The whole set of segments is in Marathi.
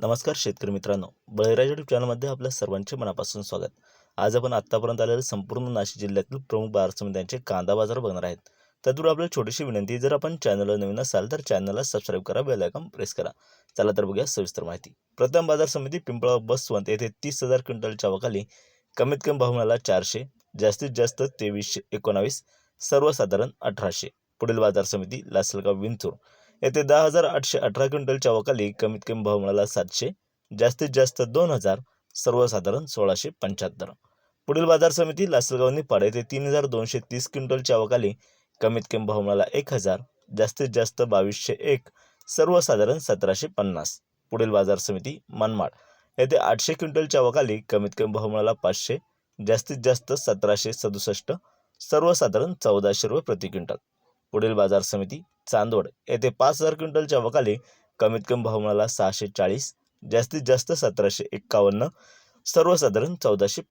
नमस्कार शेतकरी मित्रांनो. बळीराज यूट्यूब चॅनलमध्ये आपल्या सर्वांचे मनापासून स्वागत. आज आपण आत्तापर्यंत आलेले संपूर्ण नाशिक जिल्ह्यातील प्रमुख बाजार समित्यांचे कांदा बाजार बघणार आहेत. त्यातून आपल्याला छोटीशी विनंती जर आपण चॅनलला नवीन असाल तर चॅनलला सबस्क्राईब करा बेल आयकॉन प्रेस करा. चला तर बघूया सविस्तर माहिती. प्रथम बाजार समिती पिंपळा बसवंत येथे तीस हजार क्विंटलच्या वाखाली कमीत कमी भाव मिळाला चारशे जास्तीत जास्त तेवीसशे एकोणावीस सर्वसाधारण अठराशे. पुढील बाजार समिती लासलगाव विंचूर येथे दहा हजार आठशे अठरा क्विंटलच्या वखाली कमीत कमी भाव मिळाला सातशे जास्तीत जास्त दोन हजार सर्वसाधारण सोळाशे पंच्याहत्तर. पुढील बाजार समिती लासलगाव निपाड येथे तीन हजार दोनशे तीस क्विंटलच्या वखाली कमीत कमी भाव मिळाला एक हजार जास्तीत जास्त बावीसशे एक सर्वसाधारण सतराशे पन्नास. पुढील बाजार समिती मनमाड. येथे आठशे क्विंटलच्या वखाली कमीत कमी भाव मिळाला पाचशे जास्तीत जास्त सतराशे सदुसष्ट सर्वसाधारण चौदाशे रुपये प्रति क्विंटल. पुढील बाजार समिती चांदोड येथे पाच हजार क्विंटलच्या वखाली कमीत कमी भाव मिळाला सहाशे चाळीस जास्तीत जास्त सतराशे एक्कावन्न सर्वसाधारण चौदाशे.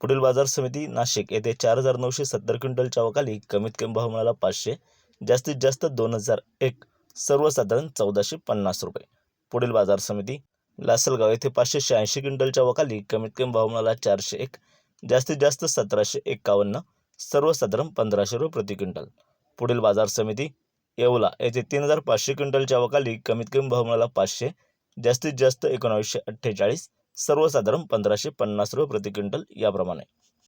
पुढील बाजार समिती नाशिक येथे चार हजार नऊशे सत्तर क्विंटलच्या वखाली कमीत कमी भाव मिळाला पाचशे जास्तीत जास्त दोन हजार एक सर्वसाधारण चौदाशे पन्नास रुपये. पुढील बाजार समिती लासलगाव येथे पाचशे शहाऐंशी क्विंटलच्या वखाली कमीत कमी भाव मिळाला चारशे एक जास्तीत जास्त सतराशे एक्कावन्न सर्वसाधारण पंधराशे रुपये प्रति क्विंटल. पुढील बाजार समिती येवला. येथे तीन हजार पाचशे क्विंटलच्या वखाली कमीत कमी भाव मिळाला पाचशे जास्तीत जास्त एकोणावीसशे अठ्ठेचाळीस सर्वसाधारण पंधराशे पन्नास रुपये प्रति क्विंटल याप्रमाणे.